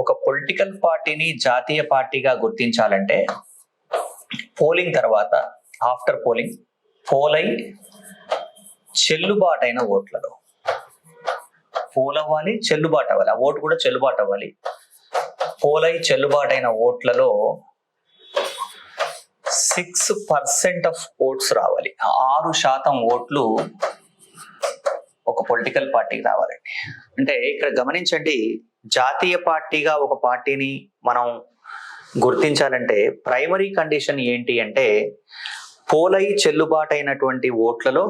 ఒక పొలిటికల్ పార్టీని జాతీయ పార్టీగా గుర్తించాలంటే పోలింగ్ తర్వాత ఆఫ్టర్ పోలింగ్ పోలై చెల్లుబాటైన ఓట్లలో. పోల్ అవ్వాలి చెల్లుబాటు అవ్వాలి. ఆ ఓటు కూడా చెల్లుబాటు అవ్వాలి. పోలై చెల్లుబాటైన ఓట్లలో సిక్స్ పర్సెంట్ ఆఫ్ ఓట్స్ రావాలి. ఆరు శాతం ఓట్లు ఒక పొలిటికల్ పార్టీకి రావాలండి. అంటే ఇక్కడ గమనించండి జాతీయ పార్టీగా ఒక పార్టీని మనం గుర్తించాలంటే ప్రైమరీ కండిషన్ ఏంటి అంటే పోలై చెల్లుబాటు అయినటువంటి ఓట్లలో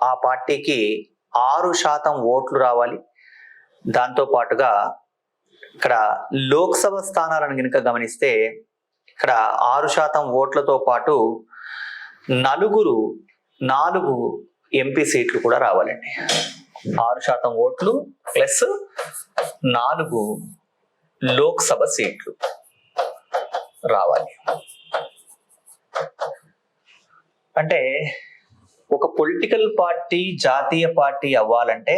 ఆ పార్టీకి ఆరు శాతం ఓట్లు రావాలి. దాంతో పాటుగా ఇక్కడ లోక్సభ స్థానాలను కనుక గమనిస్తే ఇక్కడ ఆరు శాతం ఓట్లతో పాటు నలుగురు నాలుగు ఎంపీ సీట్లు కూడా రావాలండి. ఆరు శాతం ఓట్లు ప్లస్ నాలుగు లోక్సభ సీట్లు రావాలి. అంటే ఒక పొలిటికల్ పార్టీ జాతీయ పార్టీ అవ్వాలంటే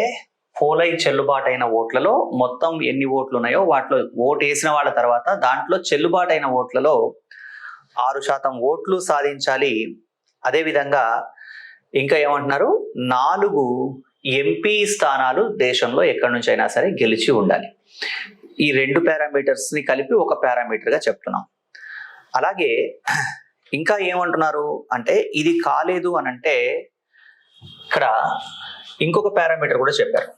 పోలై చెల్లుబాటైన ఓట్లలో మొత్తం ఎన్ని ఓట్లు ఉన్నాయో వాటిలో ఓటు వేసిన వాళ్ళ తర్వాత దాంట్లో చెల్లుబాటైన ఓట్లలో ఆరు శాతం ఓట్లు సాధించాలి. అదేవిధంగా ఇంకా ఏమంటున్నారు? నాలుగు ఎంపీ స్థానాలు దేశంలో ఎక్కడి నుంచి అయినా సరే గెలిచి ఉండాలి. ఈ రెండు పారామీటర్స్ని కలిపి ఒక పారామీటర్గా చెప్తున్నాం. అలాగే ఇంకా ఏమంటున్నారు అంటే ఇది కాలేదు అని అంటే ఇక్కడ ఇంకొక పారామీటర్ కూడా చెప్పారు.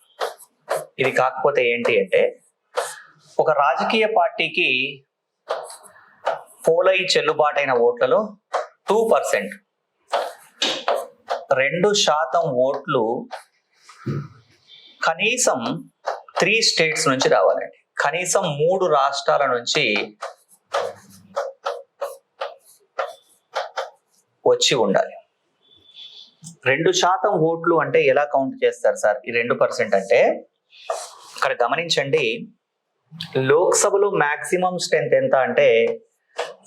ఇది కాకపోతే ఏంటి అంటే ఒక రాజకీయ పార్టీకి పోలై చెల్లుబాటైన ఓట్లలో టూ పర్సెంట్ రెండు శాతం ఓట్లు కనీసం త్రీ స్టేట్స్ నుంచి రావాలండి కనీసం మూడు రాష్ట్రాల నుంచి వచ్చి ఉండాలి. రెండు శాతం ఓట్లు అంటే ఎలా కౌంట్ చేస్తారు సార్? ఈ రెండు పర్సెంట్ అంటే ఇక్కడ గమనించండి. లోక్సభలో మాక్సిమం స్ట్రెంత్ ఎంత అంటే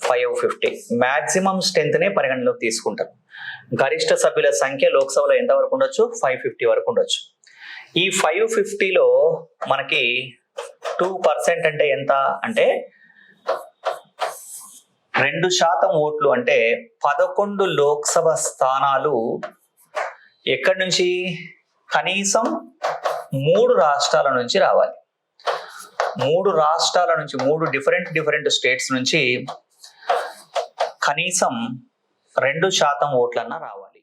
ఫైవ్ ఫిఫ్టీ. మాక్సిమం స్ట్రెంత్నే పరిగణలోకి తీసుకుంటారు. గరిష్ట సభ్యుల సంఖ్య లోక్సభలో ఎంత వరకు ఉండొచ్చు? ఫైవ్ ఫిఫ్టీ వరకు ఉండొచ్చు. ఈ ఫైవ్ ఫిఫ్టీలో మనకి టూ పర్సెంట్ అంటే ఎంత? అంటే రెండు శాతం ఓట్లు అంటే పదకొండు లోక్సభ స్థానాలు ఎక్కడి నుంచి? కనీసం మూడు రాష్ట్రాల నుంచి రావాలి. మూడు రాష్ట్రాల నుంచి మూడు డిఫరెంట్ డిఫరెంట్ స్టేట్స్ నుంచి కనీసం రెండు శాతం ఓట్లన్నా రావాలి.